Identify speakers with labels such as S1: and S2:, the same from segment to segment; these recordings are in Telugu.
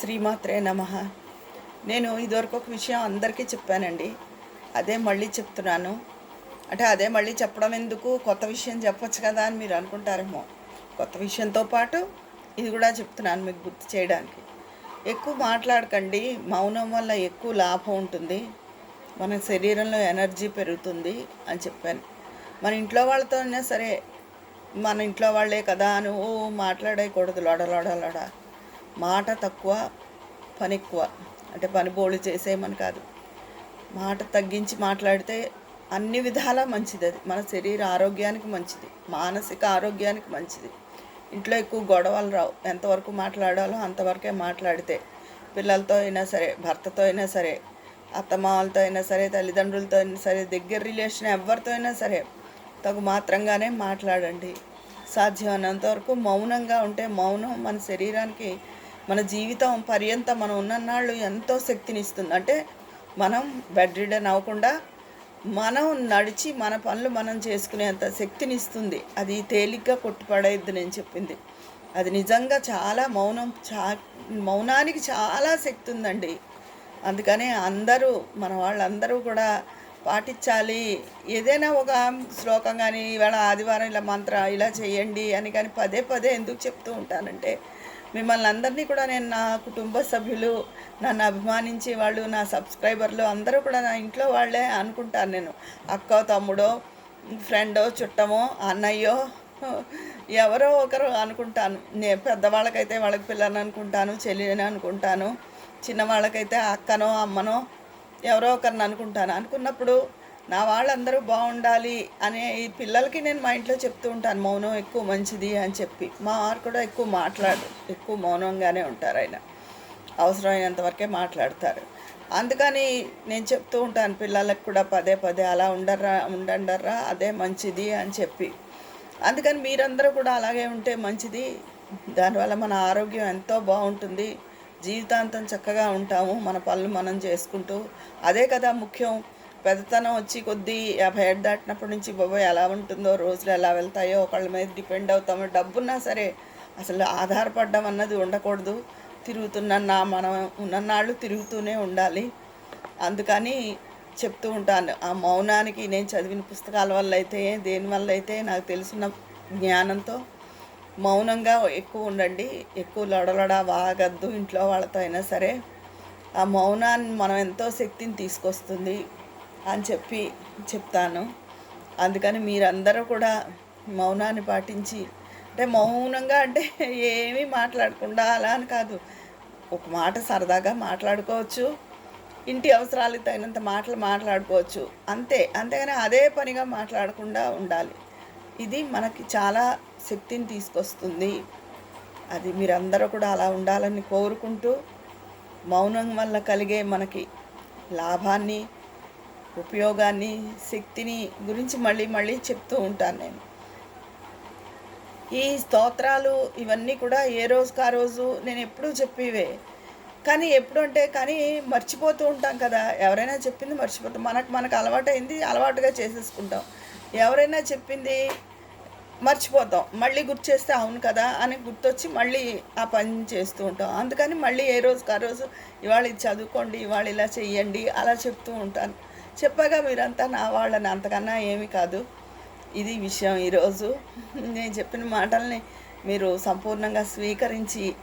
S1: శ్రీమాత్రే నమ. నేను ఇదివరకు ఒక విషయం అందరికీ చెప్పానండి. అదే మళ్ళీ చెప్తున్నాను. అంటే అదే మళ్ళీ చెప్పడం ఎందుకు? కొత్త విషయం చెప్పొచ్చు కదా అని మీరు అనుకుంటారేమో. కొత్త విషయంతో పాటు ఇది కూడా చెప్తున్నాను మీకు గుర్తు చేయడానికి. ఎక్కువ మాట్లాడకండి. మౌనం వల్ల ఎక్కువ లాభం ఉంటుంది. మన శరీరంలో ఎనర్జీ పెరుగుతుంది అని చెప్పాను. మన ఇంట్లో వాళ్ళతో అయినా సరే మన ఇంట్లో వాళ్ళే కదా అని ఓ మాట్లాడేయకూడదు. లోడ లోడ లోడ మాట తక్కువ పని ఎక్కువ. అంటే పని బోళ్ళు చేసేయమని కాదు. మాట తగ్గించి మాట్లాడితే అన్ని విధాలా మంచిది అది. మన శరీర ఆరోగ్యానికి మంచిది. మానసిక ఆరోగ్యానికి మంచిది. ఇంట్లో ఎక్కువ గొడవలు రావు. ఎంతవరకు మాట్లాడాలో అంతవరకే మాట్లాడితే పిల్లలతో అయినా సరే భర్తతో అయినా సరే అత్తమామలతో అయినా సరే తల్లిదండ్రులతో అయినా సరే దగ్గర రిలేషన్ ఎవరితో అయినా సరే తగు మాత్రంగానే మాట్లాడండి. సాధ్యమైనంత వరకు మౌనంగా ఉంటే మౌనం మన శరీరానికి మన జీవితం పర్యంతం మనం ఉన్ననాళ్ళు ఎంతో శక్తినిస్తుంది. అంటే మనం బెడ్ రిడన్ అవ్వకుండా మనం నడిచి మన పనులు మనం చేసుకునేంత శక్తిని ఇస్తుంది అది తేలిగ్గా కొట్టుపడేద్దు నేను చెప్పింది. అది నిజంగా చాలా మౌనం చా మౌనానికి చాలా శక్తి ఉందండి అందుకనే అందరూ మన వాళ్ళందరూ కూడా పాటించాలి. ఏదైనా ఒక శ్లోకం కానీ ఇవాళ ఆదివారం ఇలా మంత్ర ఇలా చేయండి అని కానీ పదే పదే ఎందుకు చెప్తూ ఉంటానంటే మిమ్మల్ని అందరినీ కూడా నేను నా కుటుంబ సభ్యులు నన్ను అభిమానించే వాళ్ళు నా సబ్స్క్రైబర్లు అందరూ కూడా నా ఇంట్లో వాళ్ళే అనుకుంటాను నేను. అక్క తమ్ముడో ఫ్రెండో చుట్టమో అన్నయ్యో ఎవరో ఒకరు అనుకుంటాను. నేను పెద్దవాళ్ళకైతే వాళ్ళకి పిల్లని అనుకుంటాను చెల్లిని అనుకుంటాను చిన్నవాళ్ళకైతే అక్కనో అమ్మనో ఎవరో ఒకరిని అనుకుంటాను. అనుకున్నప్పుడు నా వాళ్ళందరూ బాగుండాలి అనే ఈ పిల్లలకి నేను మా ఇంట్లో చెప్తూ ఉంటాను మౌనం ఎక్కువ మంచిది అని చెప్పి. మా వారు కూడా ఎక్కువ మాట్లాడు ఎక్కువ మౌనంగానే ఉంటారు ఆయన. అవసరమైనంత వరకే మాట్లాడతారు. అందుకని నేను చెప్తూ ఉంటాను పిల్లలకు కూడా పదే పదే అలా ఉండర్రా ఉండండర్రా అదే మంచిది అని చెప్పి. అందుకని మీరందరూ కూడా అలాగే ఉంటే మంచిది. దానివల్ల మన ఆరోగ్యం ఎంతో బాగుంటుంది. జీవితాంతం చక్కగా ఉంటాము మన పనులు మనం చేసుకుంటూ. అదే కదా ముఖ్యం. పెద్దతనం వచ్చి కొద్దీ యాభై ఏడు దాటినప్పటి నుంచి బాబోయ్ ఎలా ఉంటుందో రోజులు ఎలా వెళ్తాయో ఒకళ్ళ మీద డిపెండ్ అవుతామో డబ్బున్నా సరే అసలు ఆధారపడడం అన్నది ఉండకూడదు. తిరుగుతున్న మనం ఉన్ననాళ్ళు తిరుగుతూనే ఉండాలి. అందుకని చెప్తూ ఉంటాను. ఆ మౌనానికి నేను చదివిన పుస్తకాల వల్ల అయితే దేని వల్ల అయితే నాకు తెలిసిన జ్ఞానంతో మౌనంగా ఎక్కువ ఉండండి. ఎక్కువ లొడలొడ వాగద్దు ఇంట్లో వాళ్ళతో అయినా సరే. ఆ మౌనాన్ని మనం ఎంతో శక్తిని తీసుకొస్తుంది. అని చెప్పి చెప్తాను. అందుకని మీరందరూ కూడా మౌనాన్ని పాటించి అంటే మౌనంగా అంటే ఏమీ మాట్లాడకుండా అలా అని కాదు. ఒక మాట సరదాగా మాట్లాడుకోవచ్చు. ఇంటి అవసరాలకు తగినంత మాటలు మాట్లాడుకోవచ్చు. అంతే అంతేగాని అదే పనిగా మాట్లాడకుండా ఉండాలి. ఇది మనకి చాలా శక్తిని తీసుకొస్తుంది. అది మీరందరూ కూడా అలా ఉండాలని కోరుకుంటూ మౌనం వల్ల కలిగే మనకి లాభాన్ని ఉపయోగాన్ని శక్తిని గురించి మళ్ళీ మళ్ళీ చెప్తూ ఉంటాను నేను. ఈ స్తోత్రాలు ఇవన్నీ కూడా ఏ రోజుకి ఆ రోజు నేను ఎప్పుడూ చెప్పేవే. కానీ ఎప్పుడు అంటే కానీ మర్చిపోతూ ఉంటాం కదా. ఎవరైనా చెప్పింది మర్చిపోతాం. మనకు మనకు అలవాటైంది అలవాటుగా చేసేసుకుంటాం. ఎవరైనా చెప్పింది మర్చిపోతాం. మళ్ళీ గుర్తు చేస్తే అవును కదా అని గుర్తొచ్చి మళ్ళీ ఆ పని చేస్తూ ఉంటాం. అందుకని మళ్ళీ ఏ రోజుకి ఆ రోజు ఇవాళ ఇది చదువుకోండి ఇవాళ ఇలా చెయ్యండి అలా చెప్తూ ఉంటాను. చెప్పగా మీరంతా నా వాళ్ళని అంతకన్నా ఏమీ కాదు. ఇది విషయం ఈరోజు. నేను చెప్పిన మాటల్ని మీరు సంపూర్ణంగా స్వీకరించి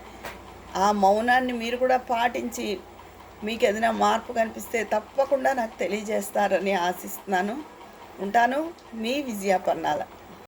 S1: ఆ మౌనాన్ని మీరు కూడా పాటించి మీకు ఏదైనా మార్పు కనిపిస్తే తప్పకుండా నాకు తెలియజేస్తారని ఆశిస్తున్నాను. ఉంటాను. మీ విజయాపన్నాల